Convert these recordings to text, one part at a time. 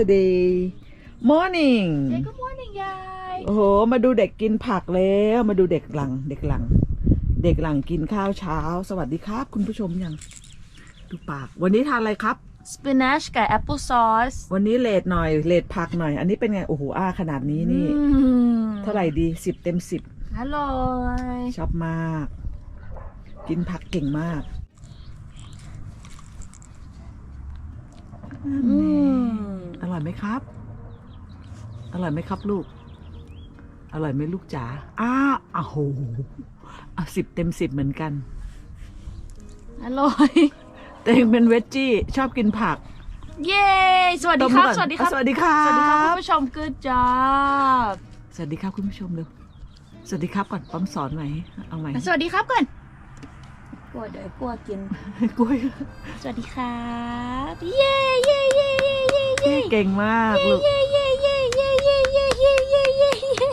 yesterday morning Say good morning ยายโอ้โห มาดูเด็กกินผักแล้ว มาดูเด็กหลัง เด็กหลัง เด็กหลังกินข้าวเช้า สวัสดีครับ คุณผู้ชมยัง ดูปาก วันนี้ทานอะไรครับ spinach กับ apple sauce วันนี้เลดหน่อย เลดผักหน่อย อันนี้เป็นไง โอ้โห อ้าขนาดนี้นี่ อืมเท่าไหร่ดีสิบเต็มสิบ อร่อย ชอบมาก กินผักเก่งมาก อืมอร่อยไหมครับ อร่อยไหมครับลูก อร่อยไหมลูกจ๋า อ้าอ้าวโหอะสิบเต็มสิบเหมือนกัน อร่อยแต่ยังเป็นเวจจี้ชอบกินผัก เย้ สวัสดีครับตบมือก่อนสวัสดีครับสวัสดีครับ สวัสดีครับคุณผู้ชม good job สวัสดีครับคุณผู้ชมเร็วสวัสดีครับก่อนป้อมสอนไหมเอาไหมสวัสดีครับก่อน กลัวเดี๋ยวกลัวกิน กล้วยสวัสดีครับเย้เย้เย้เย้เย้เย้เก่งมากลูกเย้เย้เย้เย้เย้เย้เย้เย้เย้เย้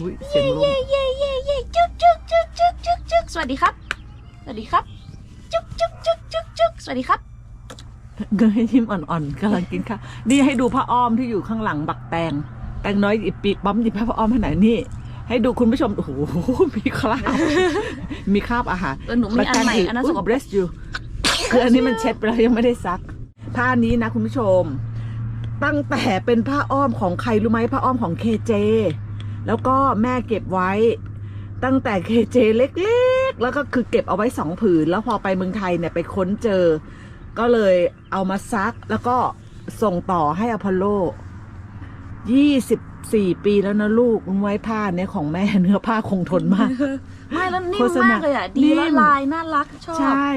อุ้ยเสียงลมเย้เย้เย้เย้จุ๊กจุ๊กจุ๊กจุ๊กจุ๊กจุ๊กสวัสดีครับ สวัสดีครับ จุ๊กจุ๊กจุ๊กจุ๊กจุ๊กสวัสดีครับเงยยิ้มอ่อนๆกำลังกินข้าวนี่ให้ดูผ้าอ้อมที่อยู่ข้างหลังบักแตงแตงน้อยอีปีปั๊มหยิบผ้าอ้อมให้ไหนอยนี่ ให้ดูคุณผู้ชมโอ้โหมีคราบ มีคราบอาหารเออหนูมีอันใหม่อันนั้นสกปรกเบรสอยู่คืออันนี้มันเช็ดไปแล้วยังไม่ได้ซัก ผ้านี้นะคุณผู้ชม ตั้งแต่เป็นผ้าอ้อมของใครรู้ไหมผ้าอ้อมของเคเจ แล้วก็แม่เก็บไว้ ตั้งแต่เคเจเล็กๆ แล้วก็คือเก็บเอาไว้สองผืน แล้วพอไปเมืองไทยเนี่ยไปค้นเจอ ก็เลยเอามาซักแล้วก็ส่งต่อให้อพอลโลยี่สิบ สี่ปีแล้วนะลูกไว้ผ้าเนี่ยของแม่เนื้อผ้าคงทนมาก ไม่แล้วนิ่โฆมษณามมากเลยอะ ดีนิ่แล้วมลายน่ารักชอบใช่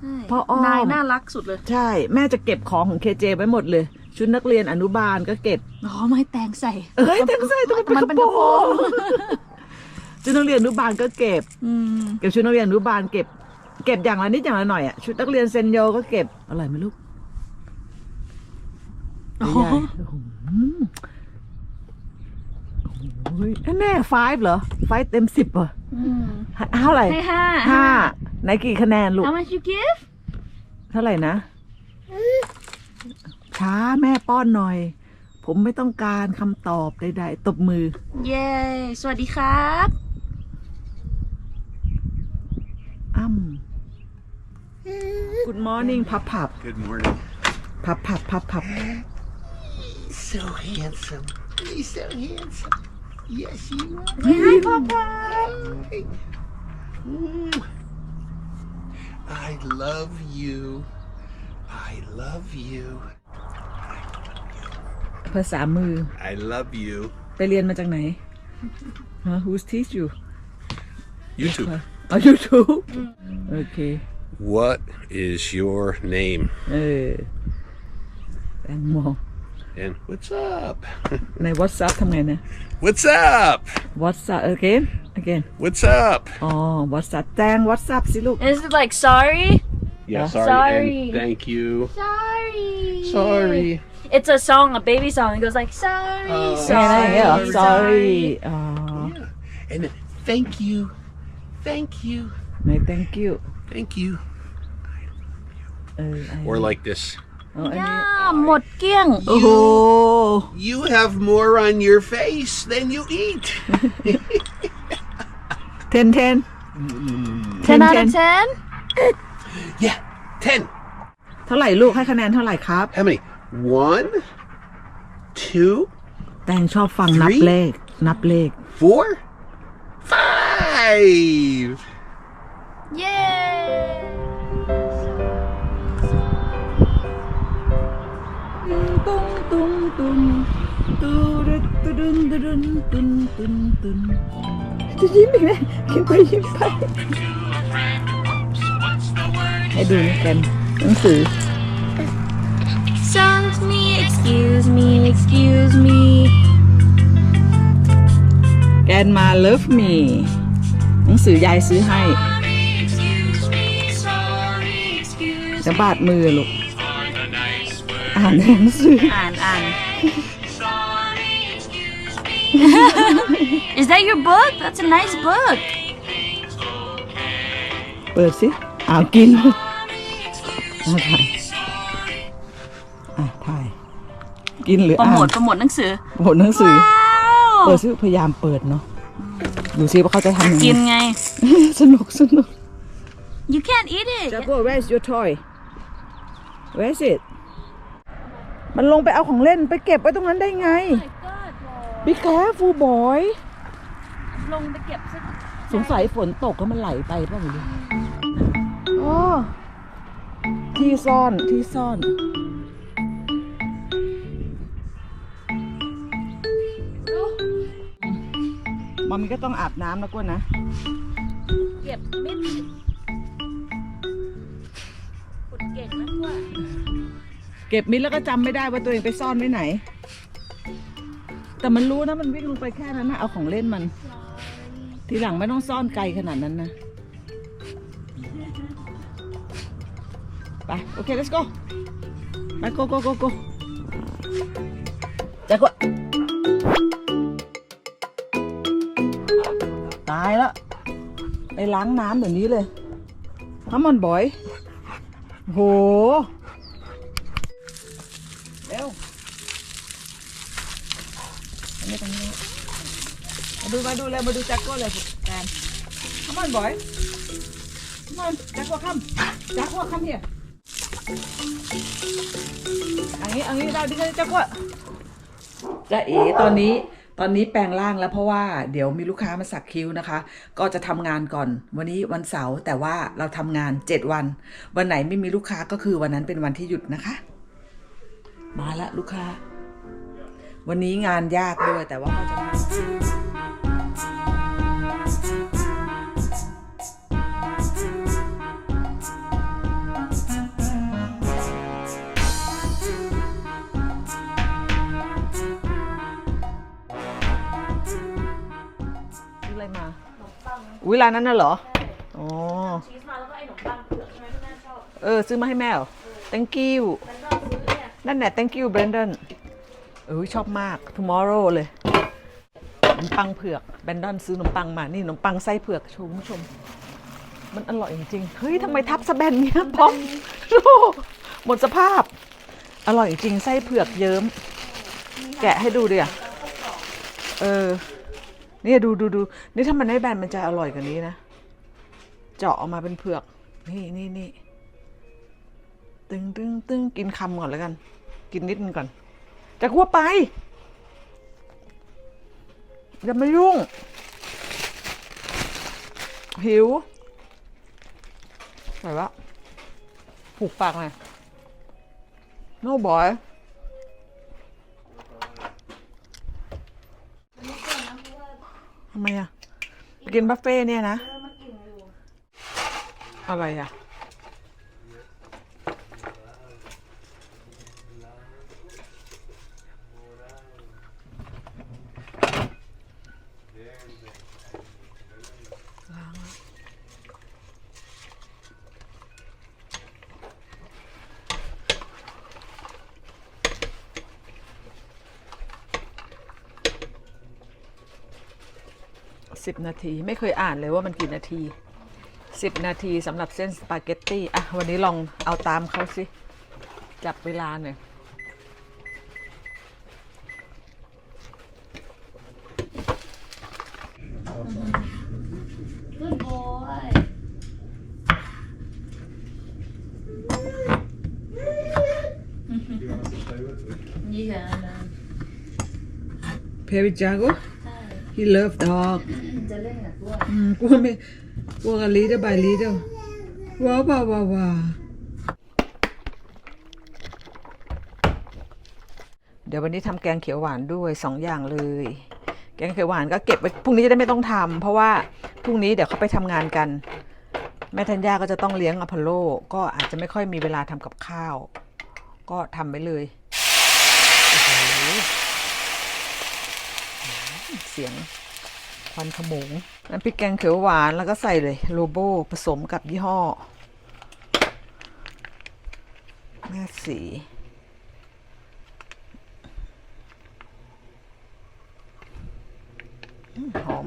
ใช่เพราะอ้อมนายน่ารักสุดเลย ใช่ แม่จะเก็บของของเคเจไว้หมดเลย ชุดนักเรียนอนุบาลก็เก็บอ๋อไม่แต่งใส่เอ้ยแต่งใส่แต่มันเป็นกระโปรงมันเป็นกระโปรงชุดนักเรียนอนุบาลก็เก็บอืมเก็บชุดนักเรียนอนุบาลเก็บ เก็บอย่างละนิดอย่างละหน่อยอะชุดนักเรียนเซนโยก็เก็บอร่อยไหมลูกโอ้ใหญ่ ๆโอ้โหโอ้ยแน่ไฟเหรอไฟเต็มสิบเหรออืมเท่าไหร่ให้ห้าห้าไหนกี่คะแนนลูก How much you give เท่าไหร่นะ ช้าแม่ป้อนหน่อย ผมไม่ต้องการคำตอบใดๆ ตบมือ เย้สวัสดีครับอ้ำ Good morning พับผับ Good morning. พับผับพับผับ So handsome. He's so handsome. Yes, you are. Hi Papa Mm. I love you. I love you. ภาษามือ I love you. ไปเรียนมาจากไหนฮะ Who's teach you YouTube. อ๋อ YouTube โอเค What is your name? เออแตงโม and what's up? này what's up không. What's up? What's up again? Again. What's up? Oh, what's up? Tang, what's up xí Is it like sorry? Yeah, sorry. sorry. thank you. Sorry. Sorry. It's a song, a baby song. It goes like sorry, oh. sorry, yeah, sorry. yeah. And thank you, thank you. No, thank you. Thank you. I love you. Uh, I or like this. อ๋ออันย่านี้หมดเกลี้ยง โอ้โห You have more on your face than you eat. เทนเทน 10 out of 10 Yeah, 10. เท่าไหร่ลูกให้คะแนนเท่าไหร่ครับ How many? One, two, แตงชอบฟังนับ Three เลข นับเลข four, five. ตุ้งตุ้งตูรึดตุดุนตุดุนตุนตุนตุนจะยิ้มอีกไหมยิ้มไปยิ้มไปให้ดูนะกันหนังสือ Excuse me excuse me excuse me แกนมา love me หนังสือยายซื้อให้ excuse me sorry excuse จะบาดมือลูก อ่านหนังสืออ่านอ่าน Is that your book? That's a nice book. เปิดสิอ้าวกินเอาถ่ายอะถ่าย กินหรือโปรอ่าโมทนโปรโมทหนังสือโหหนังสือ ว้าว เปิดซิพยายามเปิดเนาะดูซิว่าเขาจะทำยังไงกินไง สนุกสนุก you can't eat it จักร where is your toy where is it มันลงไปเอาของเล่นไปเก็บไว้ตรงนั้นได้ไง be careful boy ลงไปเก็บสักสงสัยฝนตกแล้วมันไหลไปเปล่าไม่รู้โอ้ที่ซ่อนที่ซ่อนมัมมี่ก็ต้องอาบน้ำนะกวนนะ เก็บมิด เก็บมิดแล้วก็จำไม่ได้ว่าตัวเองไปซ่อนไว้ไหน แต่มันรู้นะมันวิ่งลงไปแค่นั้นนะเอาของเล่นมัน ทีหลังไม่ต้องซ่อนไกลขนาดนั้นนะ ไป โอเค let's go ไป go go go go จะกว่าตายแล้วไปล้างน้ำเดี๋ยวนี้เลย Come on boy โห เร็วอันนี้ตรงนี้ มาดูเลยมาดูแจ็คโก้เลยแตน Come on boy Come on แจ็คโก้ come แจ็คโก้ come here อันนี้อันนี้ได้ดิแจ็คโก้จ้าเอ๋ตอนนี้ตอนนี้แปลงร่างแล้วเพราะว่าเดี๋ยวมีลูกค้ามาสักคิ้วนะคะ ก็จะทำงานก่อน วันนี้วันเสาร์แต่ว่าเราทำงาน 7 วัน วันไหนไม่มีลูกค้าก็คือวันนั้นเป็นวันที่หยุดนะคะ มาละลูกค้า วันนี้งานยากด้วยแต่ว่าก็จะมา อุ้ยร้านนั้นน่ะเหรอ อ๋อ ชีสมาแล้วก็ไอ้ขนมปังเผือกใช่ไหมที่แม่ชอบเออ ซื้อมาให้แม่เหรอ thank you มันก็ซื้อเนี่ยนั่นแหละ thank you Brandon เออชอบมาก tomorrow เลยขนมปังเผือก Brandon ซื้อขนมปังมา นี่ขนมปังไส้เผือกโชว์คุณผู้ชม มันอร่อยจริงๆ เฮ้ยทำไมทับสะแบนเนี้ยพร้อมโอ้หมดสภาพ อร่อยจริงไส้เผือกเยิ้ม แกะให้ดูดิอะเออเนี่ดูดูดูนี่ถ้ามันไม่แบนมันจะอร่อยกว่านี้นะ เจาะออกมาเป็นเผือก นี่นี่นี่ตึงตึงตึงกินคำก่อนแล้วกัน กินนิดนึงก่อน จะคั่วไป อย่ามายุ่ง หิวใส่ละผูกปากหน่อย ทำไมอะไปกินบุฟเฟ่เนี่ยนะ อะไรอะ สิบนาที ไม่เคยอ่านเลยว่ามันกี่นาทีสิบนาทีสำหรับเส้นสปาเกตตี้อะวันนี้ลองเอาตามเขาสิ จับเวลาหน่อย Good boy นี่ค่ะเพริจาโก he love dog จะเล่นกับกล้วยอืมกลัวไม่กลัวกับลีเดอร์บายลีเดอร์ว้าวว้าวว้าวว้าวเดี๋ยววันนี้ทำแกงเขียวหวานด้วยสองอย่างเลย แกงเขียวหวานก็เก็บไว้พรุ่งนี้จะได้ไม่ต้องทำเพราะว่าพรุ่งนี้เดี๋ยวเขาไปทำงานกัน แม่ธัญญาก็จะต้องเลี้ยงอพอลโล ก็อาจจะไม่ค่อยมีเวลาทำกับข้าว ก็ทำไปเลยโอ้โหเสียง วันขมงน้ำพริกแกงเขียวหวานแล้วก็ใส่เลยโลโบผสมกับยี่ห้อแม่สีหอม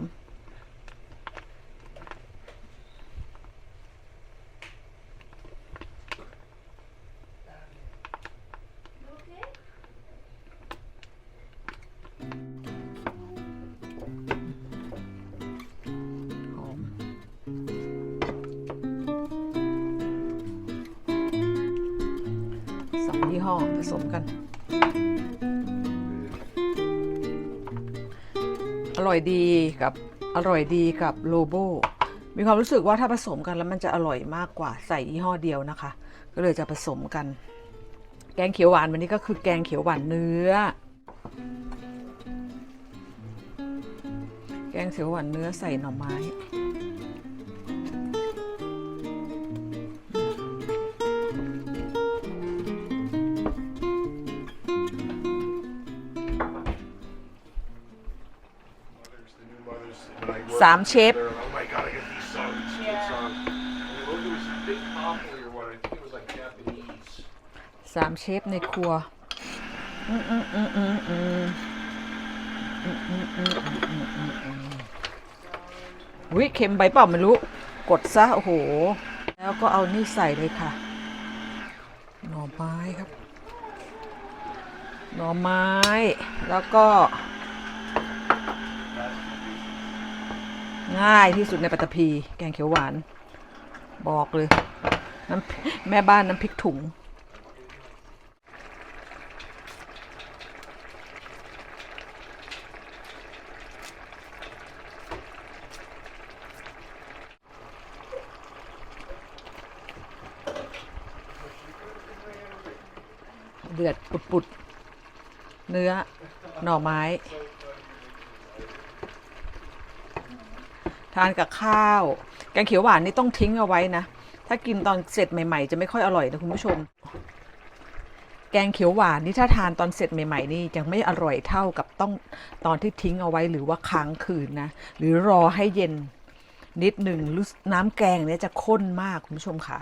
ห้อผสมกัน อร่อยดีกับอร่อยดีกับโลโบมีความรู้สึกว่าถ้าผสมกันแล้วมันจะอร่อยมากกว่าใส่ยี่ห้อเดียวนะคะ ก็เลยจะผสมกัน แกงเขียวหวานวันนี้ก็คือแกงเขียวหวานเนื้อ แกงเขียวหวานเนื้อใส่หน่อไม้ สามเชฟ สามเชฟในครัววิเค็มใบเปล่าไม่รู้ กดซะ โอ้โห แล้วก็เอานี่ใส่เลยค่ะ หน่อไม้ครับ หน่อไม้ แล้วก็ ง่ายที่สุดในปัตตภีแกงเขียวหวาน บอกเลยน้ำแม่บ้านน้ำพริกถุง เดือดปุดๆ เนื้อ หน่อไม้ ทานกับข้าว แกงเขียวหวานนี่ต้องทิ้งเอาไว้นะ ถ้ากินตอนเสร็จใหม่ ๆ จะไม่ค่อยอร่อยนะคุณผู้ชม แกงเขียวหวานนี่ถ้าทานตอนเสร็จใหม่ ๆ นี่ยังไม่อร่อยเท่ากับต้องตอนที่ทิ้งเอาไว้หรือว่าค้างคืนนะ หรือรอให้เย็นนิดหนึ่งน้ำแกงเนี่ยจะข้นมากคุณผู้ชมค่ะ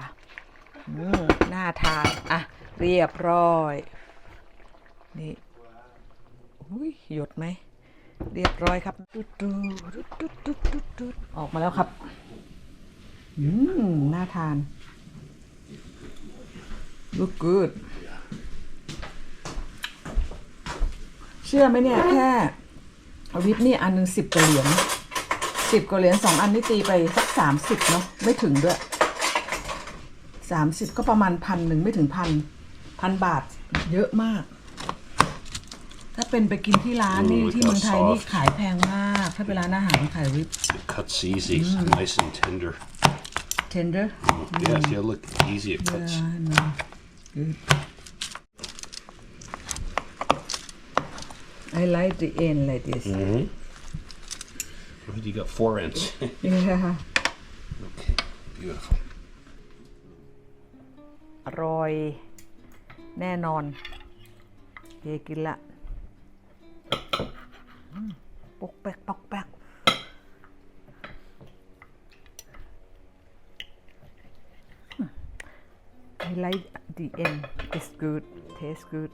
อืมน่าทาน อะ เรียบร้อย นี่หุยหยดไหม เรียบร้อยครับตุ๊ดตุ๊ดตุ๊ดตุ๊ดตุ๊ดตุ๊ดออกมาแล้วครับ อืม น่าทาน look good เชื่อไหมเนี่ย แค่อวิปนี่อันหนึ่งสิบกว่าเหรียญสิบกว่าเหรียญสองอันนี่ตีไปสักสามสิบเนาะไม่ถึงด้วยสามสิบก็ประมาณพันหนึ่งไม่ถึงพันพันบาทเยอะมาก ถ้าเป็นไปกินที่ร้านนี่ Ooh, ที่เมืองไทย how นี่ soft. ขายแพงมาก ถ้าเป็นร้านอาหารขายวิป It cuts easy. It's nice and tender. tender Yes, yeah, look, easy it cuts. Yeah, I know. Good. I like the end like this. Mm-hmm. Well, you got four ends. Yeah. okay, beautiful. อร่อย แน่นอนเฮกินละ Hmm. I like the end. It's good. Tastes good.